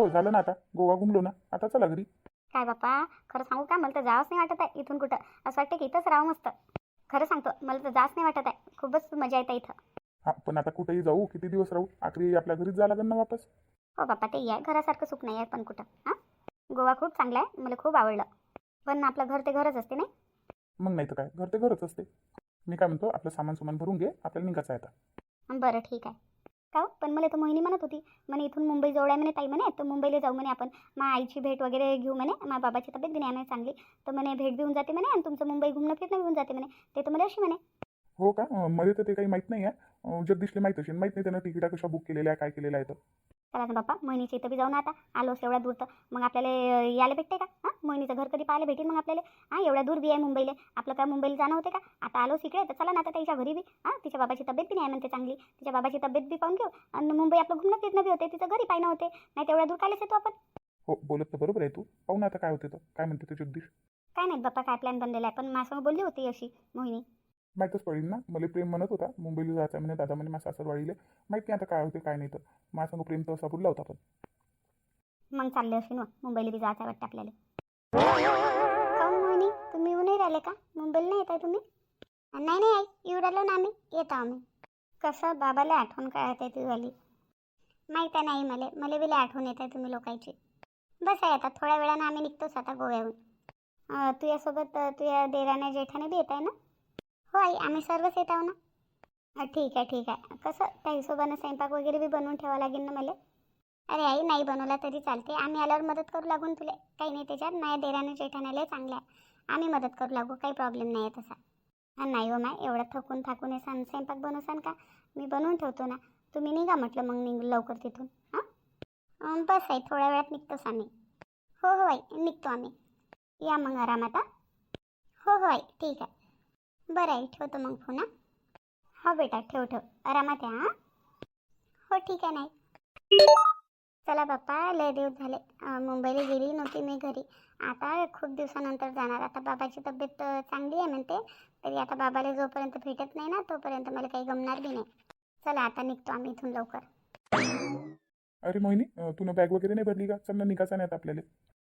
हो झालं ना आता. गोवा घुमलो ना. आता चला घरी. काय बाप्पा खरं सांगू का? मला तर जावंच नाही वाटत आहे इथून कुठं. असं वाटतं की इथंच राहू मस्त. खरं सांगतो मला तर जावंच नाही वाटत आहे. खूपच मजा येते इथं. हा पण आता कुठेही जाऊ किती दिवस राहू? आखरी आपल्या घरीच जावं लागेल ना वापस? हो बाप्पा ते आहे घरासारखं सुख नाही आहे पण कुठं. हां? गोवा खूप चांगला आहे मला खूप आवडलं. पण आपलं घर ते घरच असते नाही? मग नाही तर काय? घर ते घरच असते. मी काय म्हणतो आपलं सामान सुमान भरून घे आपल्याला निघायचं आहे आता. बरं ठीक आहे. का? पण मला तर मोहिनी म्हणत होती म्हणे इथून मुंबई जवळ आहे म्हणे ताई म्हणे तर मुंबईला जाऊ म्हणे आपण. मा आईची भेट वगैरे घेऊ म्हणे मा बाबाची तब्येत बी नाही म्हणे चांगली. तर म्हणे भेट देऊन जाते म्हणे आणि तुमचं मुंबई घुमणं फिरणं घेऊन जाते म्हणे. ते तर मला अशी म्हणे. हो का? मध्ये मला तर ते काही माहीत नाही आहे. अं, जगदीशला माहीत असेल. माहीत नाही त्यानं तिकिटा कशा बुक केलेल्या आहे काय केलेलं आहे तर चला बाप्पा मोहिनीच्या इथं बी जाऊ ना आता आलोस एवढ्या दूर तर. मग आपल्याला यायला भेटते का? हां? मोहिनीचं घर कधी पाहायला भेटेल मग आपल्याला? हां एवढ्या दूर बी आहे मुंबईला. आपलं काय मुंबईला जाणं होते का? आता आलोस इकडे तर चला ना आता त्याच्या घरी बी. हां? तिच्या बाबाची तब्येत बी नाही म्हणते चांगली. तिच्या बाबाची तब्येत बी पाहून घेऊ. आणि मुंबई आपलं घुमणं फिरणं बी होते तिचं घरी पाहिणं होते. नाही तेवढ्या दूर कायलाच येतो आपण. हो बोलत तर बरोबर आहे तू. पाहू ना आता काय होते तर. काय म्हणते ते जगदीश काय नाही बाप्पा काय प्लॅन बनलेला आहे. पण माझ्यासमोर बोलली होती अशी मोहिनी. माहीतच पडेल ना. मला प्रेम म्हणत होता. मुंबईला जायचं म्हणे दादा म्हणे माझ्या सासरवाडीले. माहीत नाही आता काय होते काय नाही तर. माझ्या प्रेम तर असा बोलला होता पण. मग चालले असेल मग. मुंबईला बी जायचं वाटतं आपल्याला. काहून तुम्ही येऊन नाही राहिले का? मुंबईला नाही येत तुम्ही? नाही नाही आई येऊ राहिलो ना आम्ही. येतो आम्ही. कसं? बाबाला आठवण काढत आहे झाली माहीत आहे नाही मला. मला बी आठवण येत आहे तुम्ही लोकांची. बस आहे आता. थोड्या वेळानं आम्ही निघतोच आता गोव्याहून. तुझ्यासोबत तुझ्या देराने जेठाने बी येत आहे ना? हो आई आम्ही सर्वच येत आहो ना? ठीक आहे ठीक आहे. कसं त्या हिशोबानं स्वयंपाक वगैरे बी बनवून ठेवावं लागेल ना मला? अरे आई नाही बनवला तरी चालते आम्ही आल्यावर मदत करू लागून तुले. काही नाही त्याच्यात. माझ्या देराने जेठाण्याला चांगल्या आहे आम्ही मदत करू लागू. काही प्रॉब्लेम नाही आहे तसा. नाही हो माय. एवढं थकून थाकून येसान स्वयंपाक बनवसान का? मी बनवून ठेवतो ना. तुम्ही निघा म्हटलं मग निघ लवकर तिथून. हां? बस आहे थोड्या वेळात निघतोच आम्ही हो हो आई निघतो आम्ही. या मग आरामात हो हो आई ठीक आहे. बरं आई ठेवतो मग फोन हा हो बेटा ठेव ठेव. आरामात या हां. हो ठीक आहे नाही. चला बाप्पा लय दिवस झाले. मुंबईला गेली नव्हती मी घरी. आता खूप दिवसानंतर जाणार. आता बाबाची तब्येत चांगली आहे म्हणते. तरी आता बाबाला जोपर्यंत भेटत नाही ना तोपर्यंत मला काही गमणार बी नाही. चला आता निघतो आम्ही इथून लवकर. अरे मोहिनी तूनं बॅग वगैरे नाही भरली का? चल ना निघायचं नाही आता आपल्याला.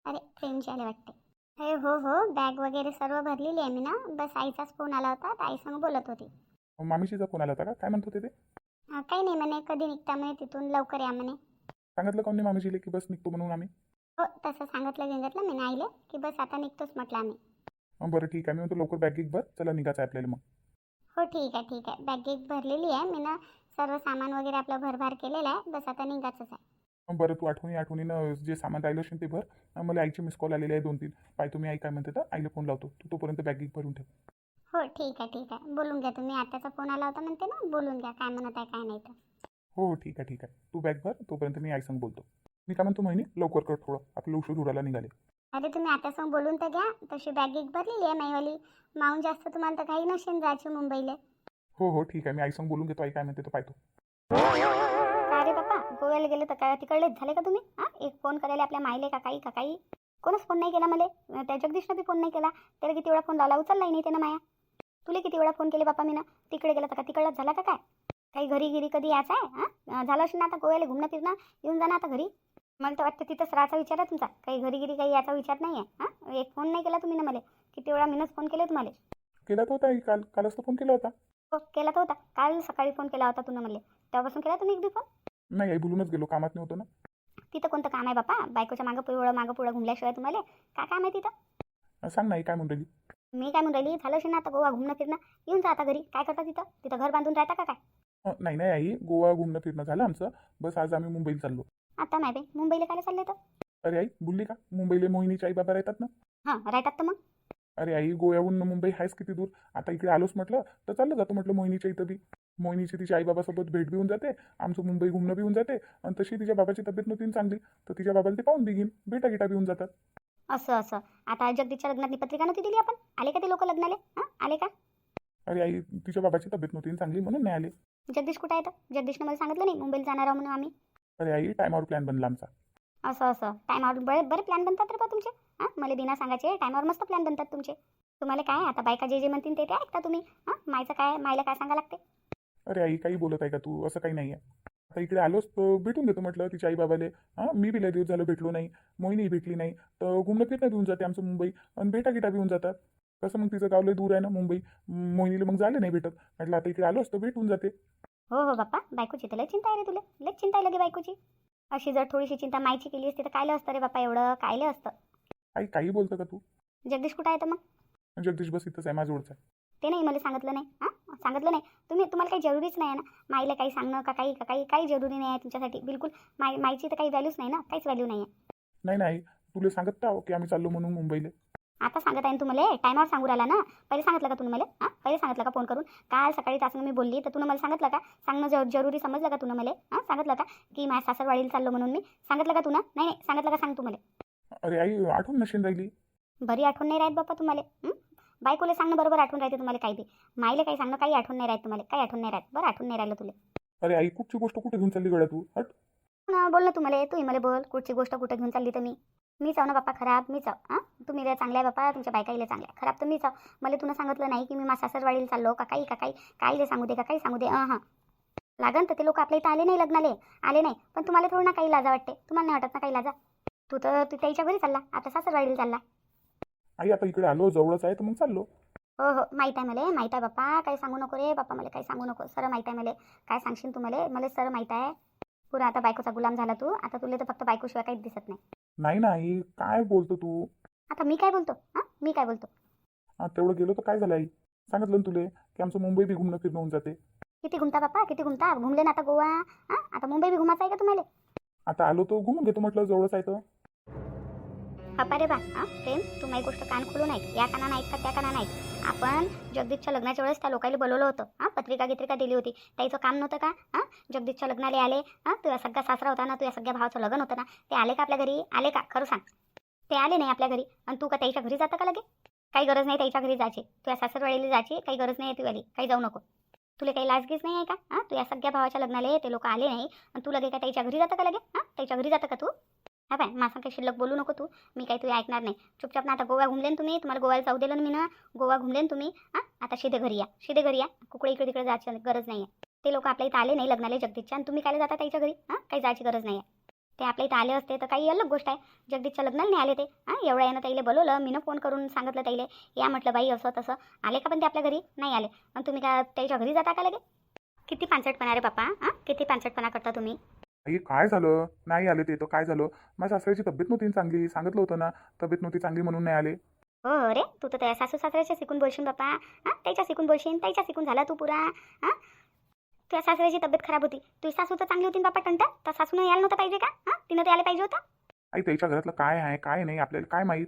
अरे प्रेमची आले वाटते. अरे हो हो बॅग वगैरे सर्व भरलेली आहे मी ना. बस आईचाच फोन आला होता तर आईसंग बोलत होती. मामीशीचा फोन आला होता का? काय म्हणत होते ते? काही नाही म्हणे कधी निघता म्हणे तिथून लवकर या म्हणे. सांगितलं का नाही मामीशीले की बस निघतो म्हणून आम्ही? हो तसं सांगितलं सांगितलं मी आईले की बस आता निघतोच म्हटलं आम्ही. अं, बरं ठीक आहे मी म्हणतो लवकर बॅग गिग भर चला निघायचं आहे आपल्याला मग. हो ठीक आहे ठीक आहे. बॅग एक भरलेली आहे मी ना सर्व सामान वगैरे आपलं भरभार केलेलं आहे बस आता निघायचंच आहे. बरं तू आठवणी आठवणीनं जे सामान राहिलं असेल ते भर. मला आईचे मिस कॉल आलेले आहे दोन तीन. पाय तुम्ही आई काय म्हणते तर आईला फोन लावतो. तू तोपर्यंत बॅग भरून ठेव. हो ठीक आहे ठीक आहे. बोलून घ्या तुम्ही. आताचा फोन आला होता म्हणते ना? बोलून घ्या. काय म्हणत आहे काय नाही तर. हो ठीक आहे ठीक आहे. तू बॅग भर. तोपर्यंत मी आईसंग बोलतो. मी काय म्हणतो महिनी? लवकर कर थोडं. आपलं उशीर उरायला निघाले. अरे तुम्ही आता सांग बोलून तर घ्या. तशी बॅग एक भरलेली आहे माईवाली. माऊन जास्त तुम्हाला तर काही नसेल जायची मुंबईला. हो हो ठीक आहे. मी आईसंग बोलून घेतो. आई काय म्हणते तर पाहतो. गोव्याला गेले तर काय तिकडलेच झाले का तुम्ही? हां? एक फोन करायला आपल्या मायले का काही का काही कोणच फोन नाही केला मला. त्या जगदीशनं बी फोन नाही केला. त्याला किती वेळा फोन लावला? उचललाही नाही त्यानं माया. तुला किती वेळा फोन केले बाप्पा मी ना तिकडे गेला तर का? तिकडलाच झाला का काय? काही घरी गिरी कधी यायचं आहे? हां? झालं असेल ना आता गोव्याला घुमणं फिरणं? येऊन जा ना आता घरी. मला तर वाटतं तिथंच राहायचा विचार आहे तुमचा. काही घरी गिरी काही याचा विचार नाही आहे. हां? एक फोन नाही केला तुम्ही ना मला. किती वेळा मीनच फोन केले तुम्हाला केला तर होता काल कालच तर फोन केला होता. हो केला तर होता. काल सकाळी फोन केला होता तुला मला. तेव्हापासून केला तुम्ही एक बी फोन? नाही आई बोलूनच गेलो कामात नव्हतं ना. तिथं कोणतं काम आहे बापा बायकोच्या मागं पुढं मागं पुढं घुमल्याशिवाय तुम्हाला काय काम आहे तिथं? सांग ना आई काय म्हणून राहिली? मी काय म्हणून राहिली? झालं असेल ना आता गोवा घुमणं फिरणं. येऊन जा आता घरी. काय करता तिथं? तिथं घर बांधून राहता का काय? अं, नाही नाही आई. गोवा घुमणं फिरणं झालं आमचं. बस आज आम्ही मुंबईला चाललो. आता माय बाई. मुंबईला काय चालले तर? अरे आई बोलली का? मुंबईला मोहिनीची आई बाबा राहतात ना. हां राहतात तर मग? अरे आई गोव्याहून मुंबई आहेच किती दूर. आता इकडे आलोच म्हटलं तर चाललं जातं म्हटलं मोहिनीच्या इथं बी. मोहिनीची तिच्या आईबाबासोबत भेट बी होऊन जाते आमचं मुंबई घुमणं बी होऊन जाते आणि तशी तिच्या बाबाची तब्येत नव्हती चांगली तर तिच्या बाबाला ते पाहून बी घेईन भेटा गिटा बी होऊन जातात. असं असं. आता जगदीशच्या लग्नातली पत्रिका नव्हती दिली आपण? आले का ते लोक लग्नाले? हां? आले का? अरे आई तिच्या बाबाची तब्येत नव्हती चांगली म्हणून नाही आले. जगदीश कुठं आहे तर? जगदीशनं मला सांगितलं नाही मुंबईला जाणार आहोत म्हणून आम्ही. अरे आई टायमावर प्लॅन बनला आमचा. असं असं. टायमावर बरे बरे प्लॅन बनतात रे बा तुमचे. हां? मला बिना सांगायचे टायमावर मस्त प्लॅन बनतात तुमचे. तुम्हाला काय आता बायका जे जे म्हणतील ते ते ऐकता तुम्ही. हां? मायचं काय मायला काय सांगा लागते? अरे आई काही बोलत आहे का तू? असं काही नाही आहे आता इकडे आलोच तर भेटून घेतो म्हटलं तिच्या आई बाबाले हां मी बी लय दिवस झालं भेटलो नाही मोहिनी भेटली नाही. तर घुमणं फिरणं घेऊन जाते आमचं मुंबई. आणि भेटा गिटा होऊन जातात. कसं मग तिचं गाव लय दूर आहे ना मुंबई. मोहिनीला मग झाले नाही भेटत. म्हटलं आता इकडे आलोच तर भेटून जाते. हो हो बाप्पा. बायकोची तर लय चिंता आहे रे तुला. लय चिंता आहे लगे बायकोची. अशी जर थोडीशी चिंता मायची केली असती तर कायलं असतं रे बाप्पा एवढं? कायलं असतं? आई काही बोलतं का तू? जगदीश कुठं आहे तर मग? जगदीश बस इथंच आहे माझ्याजवळचा ते नाही मला सांगितलं नाही. हां? सांगितलं नाही. तुम्ही तुम्हाला काही जरुरीच नाही आहे ना? माईला काही सांगणं का काही का काही काही जरुरी नाही आहे तुमच्यासाठी. बिलकुल माई माईची तर काही व्हॅल्यूच नाही ना? काहीच व्हॅल्यू नाही आहे. नाही नाही. तुला सांगत का की आम्ही चाललो म्हणून मुंबईला. आता सांगत आहे ना तुम्हाला टायमावर सांगू राहिला ना? पहिले सांगितलं का तुम्ही मला? हां? पहिले सांगितलं का फोन करून? काल सकाळी तासनं मी बोलली तर तुला मला सांगितलं का? सांगणं ज जरुरी समजलं का तुला मला? हां? सांगितलं का? की माझ्या सासरवाडीला चाललो म्हणून मी? सांगितलं का तुला नाही नाही. सांगितलं का सांग तुम्हाला अरे आई आठवण नशीन राहिली. बरी आठवण नाही राहत बाप्पा तुम्हाला. हं? बायकोला सांगणं बरोबर आठवण राहते तुम्हाला काही बी. माईला काही सांगणं काही आठवण नाही राहत तुम्हाला काही आठवण नाही राहत. बरं आठवण नाही राहिलं तुला. अरे आई कुठची गोष्ट कुठे घेऊन चालली गड्या तू? हट. ना बोल ना तुम्हाला तूही मला बोल कुठची गोष्ट कुठं घेऊन चालली तर मी मीच आहो ना बाप्पा खराब मीच आहो. हां? तुम्ही लय चांगल्या आहे बाप्पा तुमच्या बायकाईला चांगल्या आहे. खराब तर मीच आहो. मला तुला सांगितलं नाही की मी माझ्या सासरवाडीला चाललो का काही का काही काहीले सांगू दे का काही सांगू दे. हां हां. लागन तर ते लोक आपल्या इथं आले नाही लग्नाले. आले नाही. पण तुम्हाला थोडं ना काही लाजा वाटते. तुम्हाला नाही वाटत ना काही लाजा? तू तर तू त्याच्या घरी चालला आता सासरवाडीला चालला. आई आता इकडे आलो जवळच आहे तर मग चाललो. हो हो. माहीत आहे मला. माहीत आहे बाप्पा. काही सांगू नको रे. बाप्पा मला काही सांगू नको. सर माहीत आहे मला. काय सांगशील तू मला? मला सर माहीत आहे. पुरा आता बायकोचा गुलाम झाला तू. आता तुला तर फक्त बायकोशिवाय काहीच दिसत नाही. नाही काय बोलतो तू? आता मी काय बोलतो? हां? मी काय बोलतो? हा तेवढं गेलो तर काय झालं आई? सांगितलं ना तुले की आमचं मुंबई बी घुमणं फिरणं होऊन जाते. किती घुमता बाप्पा? किती घुमता? घुमले ना आता गोवा. हां? आता मुंबई बी घुमायचं आहे का तुम्हाला? आता आलो तो घुमून घेतो म्हटलं जवळच आहे तर. हपा रे बा हां प्रेम तू माझी गोष्ट कान खोलून ऐक या कानानं ऐक का त्या कानानं ऐक आपण जगदीशच्या लग्नाच्या वेळेस त्या लोकांना बोलवलं होतं. हां पत्रिका गित्रिका दिली होती. त्याचं काम नव्हतं का? हां जगदीशच्या लग्नाला आले. हां तुझ्या सगळा सासरा होता ना तुझ्या सगळ्या भावाचं लग्न होतं ना ते आले का आपल्या घरी? आले का? खरं सांग. ते आले नाही आपल्या घरी. आणि तू का त्याच्या घरी जाता का लगे? काही गरज नाही त्याच्या घरी जायची. तुझ्या सासरवाडीला जायची काही गरज नाही आहे तुझ्याली काही जाऊ नको. तुला काही लाजगीच नाही आहे का? हां तुझ्या सगळ्या भावाच्या लग्नाला ते लोक आले नाही. आणि तू लगे का त्याच्या घरी जाता का लगे? हां त्याच्या घरी जाता का तू? हा काय माझं काही शिल्लक बोलू नको तू. मी काही तुम्ही ऐकणार नाही. चुपचाप ना आता गोवा घुमलेन तुम्ही तुम्हाला गोव्याला जाऊ दिलं ना मी ना. गोवा घुमलेन तुम्ही हां? आता शिदे घरी या शिदे घरी या. कुकडे इकडे तिकडे जायची गरज नाही आहे ते लोक आपल्या इथं आले नाही लग्नाला जगदीशच्या आणि तुम्ही काय जाता त्याच्या घरी? हां? काही जायची गरज नाही आहे ते आपल्या इथं आले असते तर काही अलग गोष्ट आहे. जगदीशच्या लग्नाला नाही आले ते. हां? एवढ्या यानं त्याला बोलवलं मी फोन करून सांगितलं त्याला या म्हटलं बाई असं तसं. आले का पण ते आपल्या घरी? नाही आले. आणि तुम्ही काय त्याच्या घरी जाता का लगे? किती पांचटपणा रे बापा हां? किती पांचटपणा करता तुम्ही? आई काय झालं? नाही आले ते तर काय झालं? माझ्या सासऱ्याची तब्येत नव्हती ना चांगली. सांगितलं होतं ना तब्येत नव्हती चांगली म्हणून नाही आले. हो रे तू तर त्या सासू सासऱ्याच्या शिकून बोलशील बापा हां त्याच्या शिकून बोलशील त्याच्या शिकून झाला तू पुरा. हां? तुझ्या सासऱ्याची तब्येत खराब होती. तुझी सासू तर चांगली होती ना बापा टंटा त्या सासूनं यायला नव्हतं पाहिजे का? हां? तिनं ते यायला पाहिजे होतं. आई त्याच्या घरातलं काय आहे काय नाही आपल्याला काय माहीत?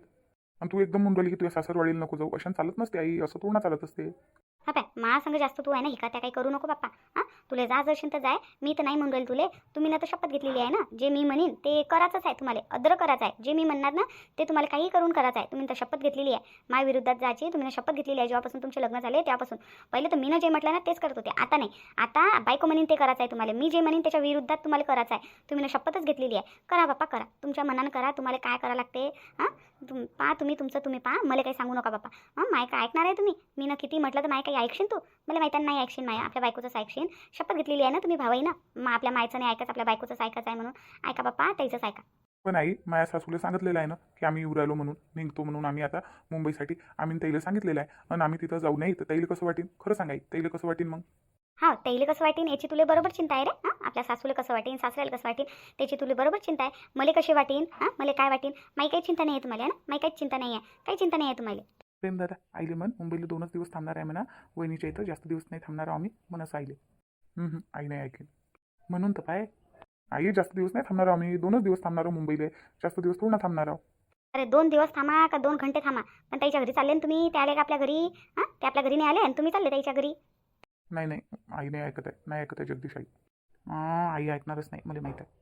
आणि तू एकदम म्हणून राहिली की तुझ्या सासरवाडीला नको जाऊ. अशाने चालत नसते आई असं पूर्ण चालत असते. हा पाय महासंघ जास्त तू आहे ना हिका त्या काही करू नको बाप्पा. हां? तुला जा जशील तर जाय मी तर नाही म्हणून राहील तुले. तुम्ही ना तर शपथ घेतलेली आहे ना जे मी म्हणेन ते करायचंच आहे तुम्हाला. अद्र करायचं आहे जे मी म्हणणार ना ते तुम्हाला काही करून करायचं आहे तुम्ही तर शपथ घेतलेली आहे. माझ्या विरुद्धात जायची तुम्ही ना शपथ घेतलेली आहे. जेव्हापासून तुमचे लग्न झाले त्यापासून पहिले तर मी ना जे म्हटलं ना तेच करत होते. आता नाही. आता बायको म्हणेन ते करायचं आहे तुम्हाला. मी जे म्हणेन त्याच्या विरुद्धात तुम्हाला करायचं आहे तुम्ही ना शपथच घेतलेली आहे. करा बाप्पा करा. तुमच्या मनानं करा तुम्हाला काय करावं लागते. हां? तुम पहा तुम्ही तुमचं तुम्ही पहा मला काही सांगू नका बाप्पा. हां? माय काय ऐकणार आहे तुम्ही? मी ना किती म्हटलं तर माय काही ऐकशील तू? मला माहिती नाही ऐकशील माया आपल्या बायकोचंच ऐकशील. शपथ घेतलेली आहे ना तुम्ही भावाई ना मग आपल्या मायचं नाही ऐकायचं आपल्या बायकोचंच ऐकायचं आहे म्हणून. ऐका बाप्पा त्याचंच ऐका. पण आई माझ्या सासूला सांगितलेलं आहे ना की आम्ही येऊ राहिलो म्हणून निघतो म्हणून आम्ही आता मुंबईसाठी. आम्ही तैला सांगितलेलं आहे. आणि आम्ही तिथं जाऊ नाही तर तैला कसं वाटेल खरं सांगाई तैला कसं वाटेल मग? हा त्याला कसं वाटेन? याची तुला बरोबर चिंता आहे रे हां? आपल्या सासूला कसं वाटेन सासऱ्याला कसं वाटेन त्याची तुला बरोबर चिंता आहे. मला कशी वाटेन हां? मला काय वाटेन? माही काही चिंता नाही आहे तुम्हाला ना? माही काहीच चिंता नाही आहे. काही चिंता नाही आहे तुम्हाला. प्रेम दादा आईले म्हण मुंबईला दोनच दिवस थांबणार आहे म्हणा. वहिनीच्या इथं जास्त दिवस नाही थांबणार आम्ही म्हणून असं आईले आई नाही ऐकेल. म्हणून तर पाय. आई जास्त दिवस नाही थांबणार आम्ही दोनच दिवस थांबणार आहोत मुंबईला. जास्त दिवस पूर्ण थांबणार आहोत अरे दोन दिवस थांबा का दोन घंटे थांबा. पण त्याच्या घरी चालले ना तुम्ही ते आले का आपल्या घरी? हां ते आपल्या घरी नाही आले आणि तुम्ही चालले त्याच्या घरी? नाही नाही आई नाही ऐकत आहे. नाही ऐकत आहे जगदीश आई. आई ऐकणारच नाही मला माहीत आहे.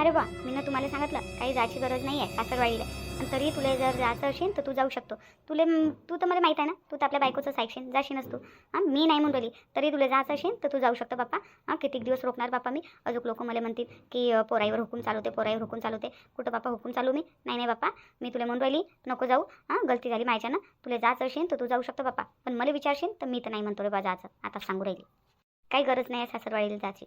अरे बा मी ना तुम्हाला सांगितलं काही जायची गरज नाही आहे सासरवाडीला. तरी तुला जर जायचं असेल तर तू जाऊ शकतो. तुले तू तर मला माहीत आहे ना तू तर आपल्या बायकोचंच ऐकशील जाशीनच तू. हां मी नाही म्हणून राहिली तरी तुला जायचं असेल तर तू जाऊ शकतो बाप्पा. हां कितीक दिवस रोखणार बाप्पा मी? अजून लोक मला म्हणतील की पोराईवर हुकूम चालवते पोराईवर हुकूम चालवते. कुठं बाप्पा हुकूम चालू मी? नाही नाही बाप्पा. मी तुला म्हणून राहिली नको जाऊ. हां गलती झाली माझ्यानं. तुला जायचं असेल तर तू जाऊ शकतो बाप्पा. पण मला विचारशील तर मी तर नाही म्हणतो रे बा जायचं. आता सांगू राहिली. काही गरज नाही आहे सासरवाडीला जायची.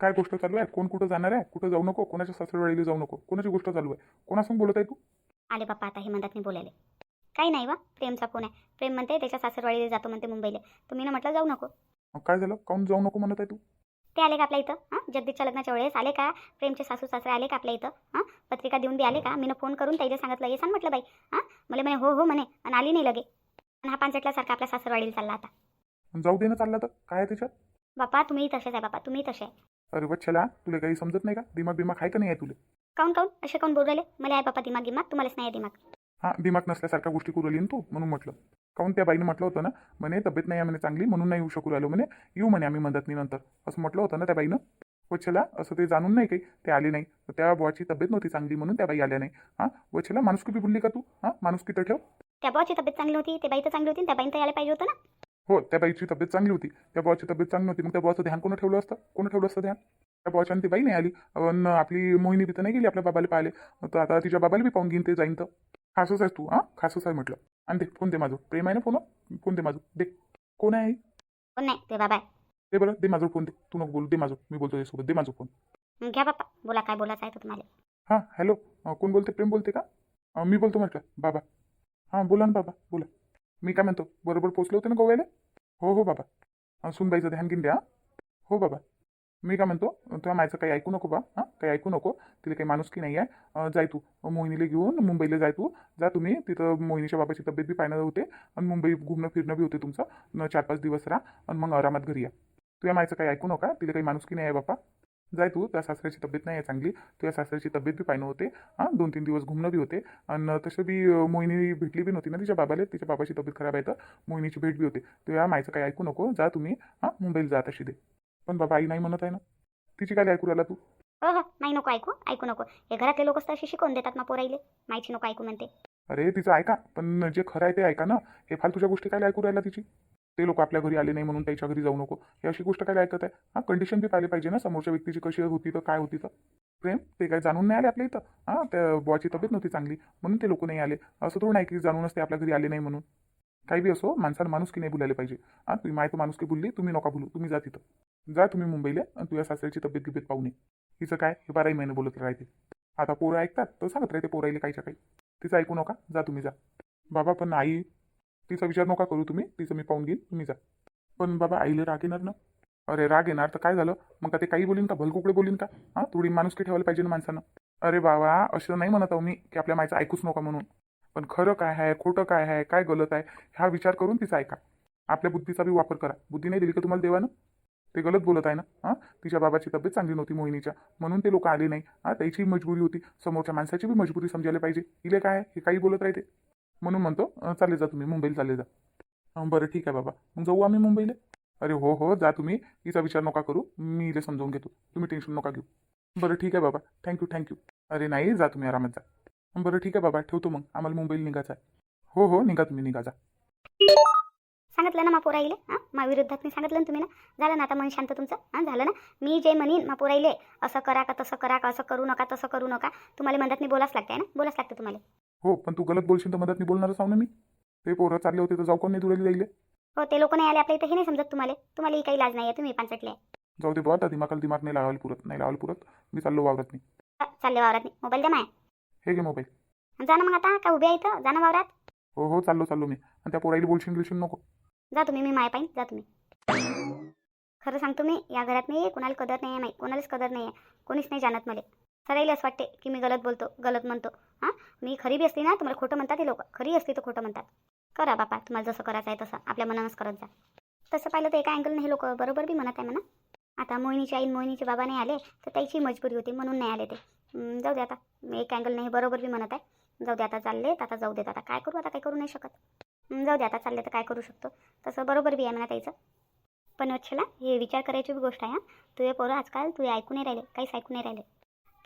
काय गोष्ट चालू आहे? कोण कुठं जाणार आहे? कुठं जाऊ नको? कोणाच्या सासरवाडीला जाऊ नको? कोणाची गोष्ट चालू आहे? कोणासंग बोलत आहे तू? आले बाप्पा आता हे म्हणतात मी बोलायले. काही नाही वा प्रेमचा फोन आहे. प्रेम म्हणते त्याच्या सासरवाडीला जातो म्हणते मुंबईला. तुम्ही ना म्हटलं जाऊ नको. मग काय झालं? काऊन जाऊ नको म्हणत आहे तू? ते आले का आपल्या इथं? हां? जगदीशच्या लग्नाच्या वेळेस आले का? प्रेमचे सासू सासरे आले का आपल्या इथं? हां? पत्रिका देऊन बी आले का? मीनं फोन करून त्याला सांगितलं ये सांग म्हटलं बाई. हां? मला म्हणे हो हो म्हणे. आणि आली नाही लगे. आणि हा पांचटल्यासारखा आपल्या सासरवाडीला चालला आता. जाऊ दे ना चालला तर. काय आहे त्याच्यात? बापा तुम्ही तसेच आहे बापा तुम्ही तसे आहे. अरे वच्छला तुला काही समजत नाही का? दिमाग बिमाग आहे का नाही आहे तुला? काऊन काऊन असे काऊन बोल राहिले? मला आहे बापा दिमाग गिमाग तुम्हालाच नाही आहे दिमाग. हा दिमाग नसल्यासारख्या गोष्टी करू राहिली ना तू म्हणून म्हटलं. काऊन त्या बाईने म्हटलं होतं ना म्हणे तब्येत नाही आहे म्हणे चांगली म्हणून नाही येऊ शकू राहिलो म्हणे. येऊ म्हणे आम्ही मदतनी नंतर. असं म्हटलं होतं ना त्या बाईनं. वच्छला असं ते जाणून नाही काही ते आले नाही. तर त्या बुवाची तब्येत नव्हती चांगली म्हणून त्या बाई आल्या नाही. हां वच्छला माणुसकी बी बोलली का तू? हां माणुसकी तर ठेव. त्या भावाची तब्येत चांगली होती ते बाई तर चांगली होती त्या बाईन तर यायला पाहिजे होतं ना. हो त्या बाईची तब्येत चांगली होती. त्या बुवाची तब्येत चांगली नव्हती. मग त्या बुवाचं ध्यान कोण ठेवलं असतं? कोण ठेवलं असतं ध्यान? त्या बुवाच्या ती बाई नाही आली. अन आपली मोहिनी तर नाही गेली आपल्या बाबाला पाहिले तर आता तिच्या बाबाला बी पाहून घेईन ते जाईन तर. खासच आहेस तू हां? खासच आहे म्हटलं. आणि दे फोन दे माझं. प्रेम आहे ना फोन फोन दे माझं. दे. कोण आहे आई? कोण नाही ते बाबा आहे. दे बरं दे माझं फोन दे. तू नको बोल. दे माझं. मी बोलतो त्यासोबत दे माझं फोन. मग घ्या बाप्पा बोला काय बोलायचं आहे तर तुम्हाला. हां हॅलो. कोण बोलते प्रेम बोलते का? अं, मी बोलतो म्हटलं. बाबा. हां बोला ना बाबा. बोला. मी काय म्हणतो बरोबर पोचले होते ना गोव्याला? हो हो बाबा. सुनबाईचं ध्यान घेऊन द्या हो. बाबा. मी काय म्हणतो तुला माझं काही ऐकू नको बा हां. काही ऐकू नको तिला काही माणुसकी नाही आहे जाय तू मोहिनीला घेऊन मुंबईला जाय तू. जा तुम्ही तिथं मोहिनीच्या बाबाची तब्येत बी पाहणं होते. आणि मुंबई घुमणं फिरणं बी होते तुमचं. न चार पाच दिवस राहा आणि मग आरामात घरी या. तुझ्या मायचं काही ऐकू नका तिला काही माणुसकी नाही आहे बापा. जाय तू त्या सासऱ्याची तब्येत नाही आहे चांगली तुझ्या सासऱ्याची तब्येत बी पाहणं होते. हां दोन तीन दिवस घुमणं बी होते. आणि तसं बी मोहिनी भेटली बी नव्हती ना तिच्या बाबाला तिच्या बाबाची तब्येत खराब आहे तर मोहिनीची भेट बी होते. तुझ्या मायचं काही ऐकू नको जा तुम्ही हां मुंबईला जा तशी दे. पण बाबा आई नाही म्हणत आहे ना. तिची काय ऐकू राहिला तू? हो हो नाही नको ऐकू ऐकू नको. हे घरातले तर अशी शिकवून देतात मग पोराईले. माहिती नको ऐकू म्हणते. अरे तिचं ऐका पण जे खरं आहे ते ऐका ना. हे फालतूच्या गोष्टी काय ऐकू राहिला तिची? ते लोक आपल्या घरी आले नाही म्हणून त्याच्या घरी जाऊ नको. हे अशी गोष्ट काय ऐकत आहे? हां कंडिशन बी पाहिली पाहिजे ना समोरच्या व्यक्तीची कशी होती तर काय होती तर? प्रेम ते काय जाणून नाही आले आपल्या इथं. हां त्या बॉची तब्येत नव्हती चांगली म्हणून ते लोक नाही आले. असं थोडं नाही की जाणूनच ते आपल्या घरी आले नाही म्हणून. काही बी असो माणसाला माणूस की नाही बोलायला पाहिजे. हां तुम्ही माय तर माणूस की बोलली तुम्ही नका बोलू तुम्ही जा तिथं. जा तुम्ही मुंबईला आणि तुझ्या सासऱ्याची तब्येत गिब्येत पाहू नये. हिचं काय? हे बाराही महिने बोलत राहते. आता पोरं ऐकतात तर सांगत राहते पोराईले काहीच्या काही. तिचं ऐकू नका जा तुम्ही जा. बाबा पण आई तिचा विचार नका करू तुम्ही. तिचं मी पाहून घेईन. तुम्ही जा. पण बाबा आईला राग येणार ना? अरे राग येणार तर काय झालं? मग का ते काही बोलीन का? भलकुकडे बोलीन का? हां? थोडी माणुसकी ठेवायला पाहिजे ना माणसानं. अरे बाबा असं नाही म्हणत आहो मी की आपल्या मायचं ऐकूच नका म्हणून. पण खरं काय आहे खोटं काय आहे काय गलत आहे हा विचार करून तिचा ऐका. आपल्या बुद्धीचा बी वापर करा. बुद्धी नाही दिली का तुम्हाला देवानं? ते गलत बोलत आहे ना? हां? तिच्या बाबाची तब्येत चांगली नव्हती मोहिनीच्या. म्हणून ते लोक आले नाही. हां? त्याची मजबुरी होती. समोरच्या माणसाची बी मजबुरी समजायला पाहिजे. इले काय हे काही बोलत राहते. म्हणून म्हणतो चालेल जा तुम्ही मुंबईला चालले जा. बरं ठीक आहे बाबा. मग जाऊ आम्ही मुंबईला? अरे हो हो जा तुम्ही. तिचा विचार नका करू. मी इले समजावून घेतो. तुम्ही टेन्शन नका घेऊ. बरं ठीक आहे बाबा. थँक्यू थँक्यू अरे नाही जा तुम्ही आरामात जा. बरं ठीक आहे बाबा. ठेवतो मग. आम्हाला मुंबईला निघायचं आहे. हो हो निघा तुम्ही निघा जा. सांगितलं ना मा पोराईले हां मा विरुद्धात मी सांगितलं ना तुम्ही ना? झालं ना आता मन शांत तुमचं? हां झालं ना? मी जे म्हणीन मा पोराईले असं करा का तसं करा का असं करू नका तसं करू नका तुम्हाला म्हणतात मी बोलाच लागते ना? बोलाच लागते तुम्हाला. हो पण तू गलत बोलशील तर मदत मी बोलणारच आहो ना मी. ते पोरं चालले होते तर जाऊ कोण नाही जाईल हो ते लोक नाही आले आपल्या इथं हे नाही समजत तुम्हाला. तुम्हाला काही लाज नाही आहे तुम्ही पांचटले आहे. जाऊ दे बुवा आता दिमागाला दिमाग नाही लावायला पुरत नाही लावायला पुरत. मी चाललो वावरत नाही हा, चालले वावरात नाही मोबाईल द्या माय. हे घे मोबाईल. जा ना मग आता का उभे आहे इथं? जा ना वावरात. हो हो चाललो चाललो मी. आणि त्या पोराईला बोलशील गिलशील नको. जा तुम्ही मी माय पाहिन जा तुम्ही. खरं सांगतो मी या घरात नाही कोणाला कदर नाही आहे कोणालाच कदर नाही आहे कोणीच नाही जाणत मला. सराईला असं वाटते की मी गलत बोलतो गलत म्हणतो. हां? मी खरी बी असते ना तुम्हाला खोटं म्हणतात हे लोक. खरी असते तर खोटं म्हणतात. करा बापा तुम्हाला जसं करायचं आहे तसं. आपल्या मनानंच करत जा. तसं पाहिलं तर एका अँगलने हे लोक बरोबर बी म्हणत आहे म्हणा. आता मोहिनीची आई मोहिनीचे बाबा नाही आले तर त्याची मजबुरी होती म्हणून नाही आले ते. जाऊ दे आता. एक अँगलने हे बरोबर बी म्हणत आहे. जाऊ दे आता चालले तर आता जाऊ देत. आता काय करू? आता काय करू नाही शकत. जाऊ दे आता चालले तर काय करू शकतो? तसं बरोबर बी आहे म्हणा त्याचं पण वच्छला हे विचार करायची बी गोष्ट आहे हां. तुझे पोरं आजकाल तुझे ऐकू नाही राहिले काहीच ऐकू नाही राहिले.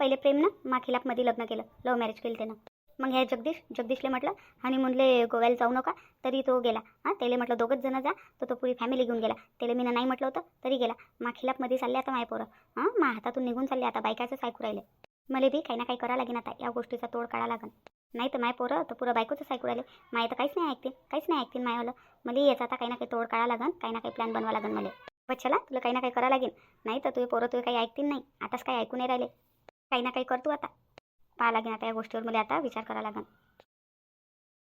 पहिले प्रेमनं माखिलापमध्ये लग्न केलं. लव्ह मॅरेज केलं त्यानं. मग ह्या जगदीश जगदीशले म्हटलं आणि म्हणले गोव्याला जाऊ नका. तरी तो गेला. हां त्याला म्हटलं दोघंच जण जा. तर तो पुरी फॅमिली घेऊन गेला. त्याला मी नाही म्हटलं होतं तरी गेला. माखिलापमध्ये चालले आता माय पोरं. हां मा हातातून निघून चालले आता बायकाचंच ऐकू राहिले. मला बी काही ना काही करावं लागेल आता या गोष्टीचा तोड काढा लागेल नाही तर माय पोरं तर पुरं बायकोचंच ऐकू राहिले. माय तर काहीच नाही ऐकतील काहीच नाही ऐकतील मायवालं. मला याचा आता काही ना काही तोड काढा लागन काही ना काही प्लॅन बनवा लागेल मला. चला तुला काही ना काही करा लागेल नाही तर तुझे पोरं तुझे काही ऐकतील नाही. आताच काही ऐकू नाही राहिले. काही ना काही करतो आता. पाहा लागेल आता या गोष्टीवर मला आता विचार करावा लागेल.